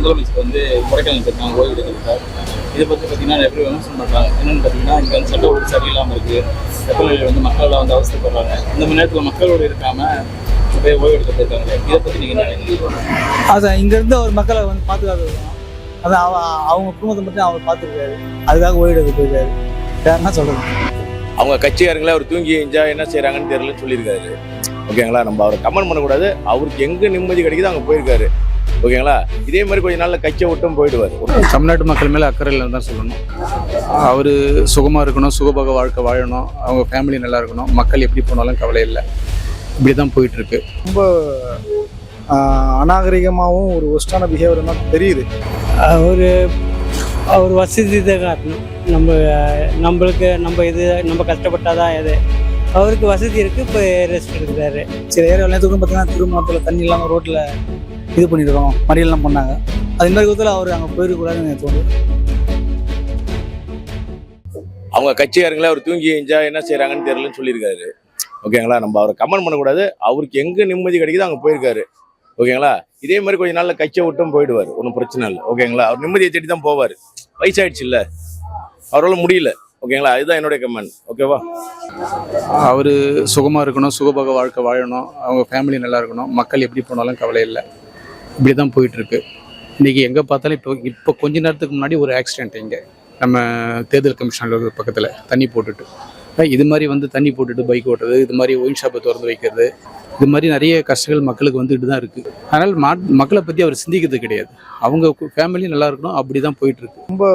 முதலமைச்சர் வந்து கொடைக்கானல் போயிருக்காங்க ஓய்வு எடுக்கிறார் இதை பற்றி பார்த்தீங்கன்னா நிறைய பேர் விமர்சனம் பண்ணுறாங்க என்னென்னு பார்த்தீங்கன்னா இங்கே வந்து சட்ட ஒழுங்கு சரியில்லாமல் இருக்குது வெப்பநிலை வந்து மக்கள் வந்து அவசரப்படுறாங்க இந்த மாதிரி நேரத்தில் மக்களோடு இருக்காமல் போய் ஓய்வு எடுக்க போயிருக்காங்க. இதை பற்றி நீங்கள் என்ன நினைக்கிறீங்க? அதான் இங்கேருந்து அவர் மக்களை வந்து பாதுகாத்து அதான் அவ அவங்க குடும்பத்தை மட்டும் அவர் பார்த்துருக்காரு அதுக்காக ஓய்வு எடுக்க போயிருக்காரு. வேற என்ன சொல்றது? அவங்க கட்சிக்காரங்களே அவர் தூங்கி எஞ்சா என்ன செய்றாங்கன்னு தெரியலன்னு சொல்லியிருக்காரு. ஓகேங்களா? நம்ம அவரை கமெண்ட் பண்ணக்கூடாது. அவருக்கு எங்க நிம்மதி கிடைக்குதோ அங்கே போயிருக்காரு. ஓகேங்களா? இதே மாதிரி கொஞ்ச நாள்ல கட்சியை விட்டும் போயிடுவார். தமிழ்நாட்டு மக்கள் மேலே அக்கறை இல்லைன்னு தான் சொல்லணும். அவர் சுகமாக இருக்கணும் சுகபோக வாழ்க்கை வாழணும் அவங்க ஃபேமிலி நல்லா இருக்கணும் மக்கள் எப்படி போனாலும் கவலை இல்லை. இப்படி தான் போயிட்டுருக்கு அநாகரிகமாகவும் ஒரு ஒஸ்டான பிஹேவியர் தான் தெரியுது. அவர் அவர் வசதி தான் காட்டணும். நம்ம நம்மளுக்கு நம்ம இது நம்ம கஷ்டப்பட்டாதான் இது. அவருக்கு வசதி இருக்கு இப்போ ரெஸ்ட் எடுக்கிறாரு. சில ஏரியா நேரத்துக்கும் பார்த்தீங்கன்னா திருமணத்தில் தண்ணி இல்லாமல் ரோட்டில் இது பண்ணியிருக்கோம் மறியல்லாம் பண்ணாங்க. அது மாதிரி விதத்தில் அவர் அங்கே போயிருக்கூடாதுன்னு எனக்கு தோணுது. அவங்க கட்சிக்காரங்களே அவர் தூங்கி எஞ்சா என்ன செய்றாங்கன்னு தெரியலன்னு சொல்லியிருக்காரு. ஓகேங்களா? நம்ம அவரை கமெண்ட் பண்ணக்கூடாது. அவருக்கு எங்க நிம்மதி கிடைக்குதோ அங்கே போயிருக்காரு. ஓகேங்களா? இதே மாதிரி கொஞ்ச நாள்ல கட்சியை விட்டும் போயிடுவார். ஒன்றும் பிரச்சனை இல்லை. ஓகேங்களா? அவர் நிம்மதியை தேடி தான் போவார். வயசாயிடுச்சு இல்லை அவரால் முடியல. ஓகேங்களா? அதுதான் என்னுடைய கமெண்ட். ஓகேவா? அவர் சுகமாக இருக்கணும் சுகபோக வாழ்க்கை வாழணும். அவங்க ஃபேமிலி நல்லா இருக்கணும். மக்கள் எப்படி போனாலும் கவலை இல்லை. இப்படி தான் போயிட்டுருக்கு. இன்றைக்கி எங்கே பார்த்தாலும் இப்போ இப்போ கொஞ்ச நேரத்துக்கு முன்னாடி ஒரு ஆக்சிடெண்ட் இங்கே. நம்ம தேர்தல் கமிஷன் அலுவலக பக்கத்தில் தண்ணி போட்டுட்டு. இது மாதிரி வந்து தண்ணி போட்டுட்டு பைக் ஓட்டுறது இது மாதிரி ஒயின் ஷாப்பை திறந்து வைக்கிறது இது மாதிரி நிறைய கஷ்டங்கள் மக்களுக்கு வந்துட்டு தான் இருக்குது அதனால் மா மக்களை பற்றி அவர் சிந்திக்கிறது கிடையாது. அவங்க ஃபேமிலி நல்லா இருக்கணும் அப்படி தான் போயிட்டுருக்கு. ரொம்ப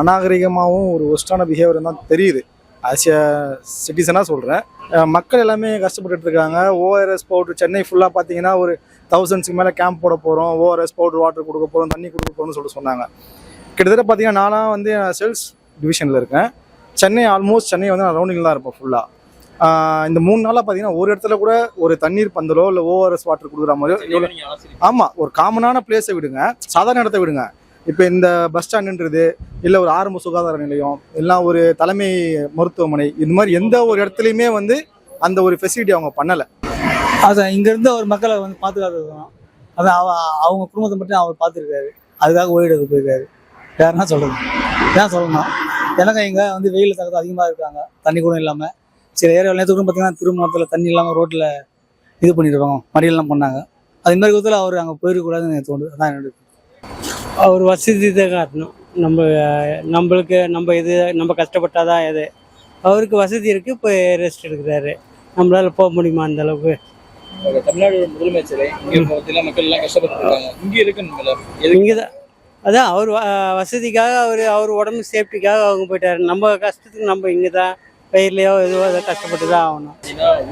அநாகரிகமாகவும் ஒரு ஒஸ்டான பிஹேவியர் தான் தெரியுது. ஆஸ் சிட்டிசனாக சொல்கிறேன் மக்கள் எல்லாமே கஷ்டப்பட்டுட்டு இருக்காங்க ஓஆர்எஸ் பவுட்ரு சென்னை ஃபுல்லாக பார்த்தீங்கன்னா ஒரு தௌசண்ட்ஸ்க்கு மேலே கேம்ப் போட போகிறோம் ஓஆர்எஸ் பவுடர் வாட்டர் கொடுக்க போகிறோம் தண்ணி கொடுக்க போகிறோம்னு சொல்லிட்டு சொன்னாங்க. கிட்டத்தட்ட பார்த்தீங்கன்னா நான்லாம் வந்து சேல்ஸ் டிவிஷனில் இருக்கேன். சென்னை ஆல்மோஸ்ட் சென்னை வந்து நான் ரவுண்டிங்கில் தான் இருப்பேன் ஃபுல்லாக இந்த மூணு நாளாக பார்த்தீங்கன்னா ஒரு இடத்துல கூட ஒரு தண்ணீர் பந்தலோ இல்லை ஓஆர்எஸ் வாட்டர் கொடுக்குற மாதிரியோ ஆமாம் ஒரு காமனான பிளேஸை விடுங்க. சாதாரண இடத்த விடுங்க. இப்போ இந்த பஸ் ஸ்டாண்டுன்றது இல்லை ஒரு ஆரம்ப சுகாதார நிலையம் இல்லை ஒரு தலைமை மருத்துவமனை இந்த மாதிரி எந்த ஒரு இடத்துலையுமே வந்து அந்த ஒரு ஃபெசிலிட்டி அவங்க பண்ணலை. அதான் இங்கேருந்து அவர் மக்களை வந்து பாதுகாத்து அதான் அவ அவங்க குடும்பத்தை மட்டும் அவர் பார்த்துருக்காரு. அதுக்காக ஓய்வு எடுக்க போயிருக்காரு யாருன்னா சொல்கிறது ஏன் சொல்லணும் எனக்கு இங்கே வந்து வெயில் தகத்து அதிகமாக இருக்காங்க. தண்ணி கூட இல்லாமல் சில விளையாட்டு கூட பார்த்தீங்கன்னா திருமணத்தில் தண்ணி இல்லாமல் ரோட்டில் இது பண்ணியிருக்கோம் மறியல்லாம் பண்ணாங்க. அது மாதிரி விதத்தில் அவர் அங்கே போயிருக்கூடாதுன்னு எனக்கு தோணுது. அதான் என்னோட அவர் வசதி தான் காட்டணும். நம்ம நம்மளுக்கு நம்ம இது நம்ம கஷ்டப்பட்டாதான் இது. அவருக்கு வசதி இருக்கு இப்போ ரெஸ்ட் எடுக்கிறாரு. நம்மளால போக முடியுமா அந்த அளவுக்கு? ஒரு தமிழ்நாடு முதலமைச்சர் இங்கே மக்கள் எல்லாம் தான் அதான் அவர் வசதிக்காக அவர் அவர் உடம்பு சேஃப்டிக்காக அவங்க போயிட்டாரு. நம்ம கஷ்டத்துக்கு நம்ம இங்கே தான் பயிர்லையோ எதுவோ அதை கஷ்டப்பட்டு தான் ஆகணும்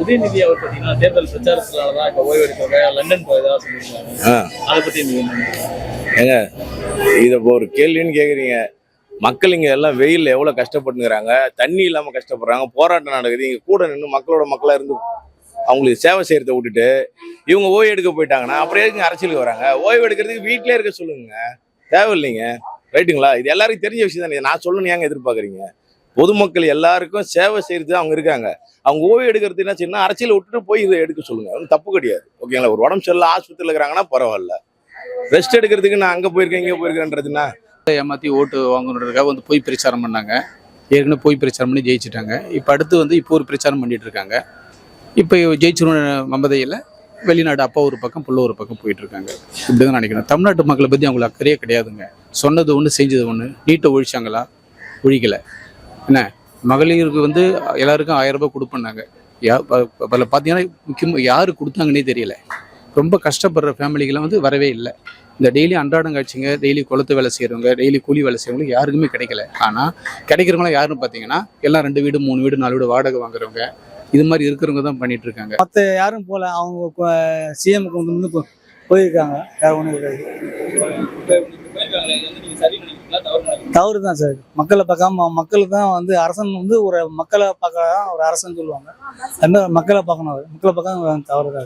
உதயநிதி அவர் பார்த்தீங்கன்னா தேர்தல் பிரச்சாரத்தினால தான் இப்போ லண்டன் போயதா சொல்லியிருக்காங்க ஆ. அதை பற்றி? ஏங்க இதை இப்போ ஒரு கேள்வின்னு கேட்குறீங்க மக்கள் இங்கே எல்லாம் வெயிலில் எவ்வளோ கஷ்டப்பட்டுங்கிறாங்க. தண்ணி இல்லாமல் கஷ்டப்படுறாங்க. போராட்டம் நடக்குது. இங்கே கூட நின்று மக்களோட மக்களாக இருந்து அவங்களுக்கு சேவை செய்கிறத விட்டுட்டு இவங்க ஓய்வு எடுக்க போயிட்டாங்கன்னா அப்புறம் இங்கே அரசியலுக்கு வராங்க. ஓய்வு எடுக்கிறதுக்கு வீட்டிலே இருக்க சொல்லுங்க. தேவையில்லைங்க. ரைட்டுங்களா? இது எல்லாருக்கும் தெரிஞ்ச விஷயம் தானே. நான் சொல்லணும் ஏங்க எதிர்பார்க்குறீங்க? பொதுமக்கள் எல்லாருக்கும் சேவை செய்கிறது அவங்க இருக்காங்க. அவங்க ஓய்வு எடுக்கிறது என்ன செய்யணும் அரசியல் விட்டுட்டு போய் இதை எடுக்க சொல்லுங்கள் ஒன்றும் தப்பு கிடையாது. ஓகேங்களா? ஒரு உடம்பு சரியில்லை ஆஸ்பத்திரியில் இருக்கிறாங்கன்னா பரவாயில்ல. ரெஸ்ட் எடுக்கிறதுக்கு நான் அங்கே போயிருக்கேன் இங்கே போயிருக்கேன்றதுன்னா ஏமாற்றி ஓட்டு வாங்கணுன்றதுக்காக வந்து போய் பிரச்சாரம் பண்ணாங்க. ஏற்கனவே போய் பிரச்சாரம் பண்ணி ஜெயிச்சிட்டாங்க. இப்போ அடுத்து வந்து இப்போ ஒரு பிரச்சாரம் பண்ணிட்டு இருக்காங்க. இப்போ ஜெயிச்சிரும் மமதையில் வெளிநாடு அப்பா ஒரு பக்கம் புள்ள ஒரு பக்கம் போயிட்டு இருக்காங்க. இப்படி தான் நினைக்கிறேன். தமிழ்நாட்டு மக்களை பற்றி அவங்களுக்கு அக்கறையே கிடையாதுங்க. சொன்னது ஒன்று செஞ்சது ஒன்று நீட்டை ஒழிச்சாங்களா? ஒழிக்கலை. என்ன? மகளிருக்கு வந்து எல்லாருக்கும் ஆயிரம் ரூபாய் கொடுப்பேன்னாங்க. யா பல பார்த்தீங்கன்னா முக்கியமாக யார் கொடுத்தாங்கன்னே தெரியல. ரொம்ப கஷ்டப்படுற ஃபேமிலிகளை வந்து வரவே இல்லை. இந்த டெய்லி அன்றாடம் காட்சிங்க டெய்லி குளத்து வேலை செய்கிறவங்க டெய்லி கூலி வேலை செய்கிறவங்களுக்கு யாருக்குமே கிடைக்கல. ஆனால் கிடைக்கிறவங்களாம் யாருன்னு பார்த்தீங்கன்னா எல்லாம் ரெண்டு வீடு மூணு வீடு நாலு வீடு வாடகை வாங்குறவங்க. இது மாதிரி இருக்கிறவங்க தான் பண்ணிட்டு இருக்காங்க. மற்ற யாரும் போகல. அவங்க சிஎம்க்கு வந்து வந்து போ- போயிருக்காங்க. வேற ஒன்றும் கிடையாது. தவறு தான் சார். மக்களை பார்க்காம மக்களுக்கு தான் வந்து அரசன் வந்து ஒரு மக்களை பார்க்க ஒரு அரசன் சொல்லுவாங்க. அது மாதிரி மக்களை பார்க்கணும். மக்களை பார்க்க தவறு தான்.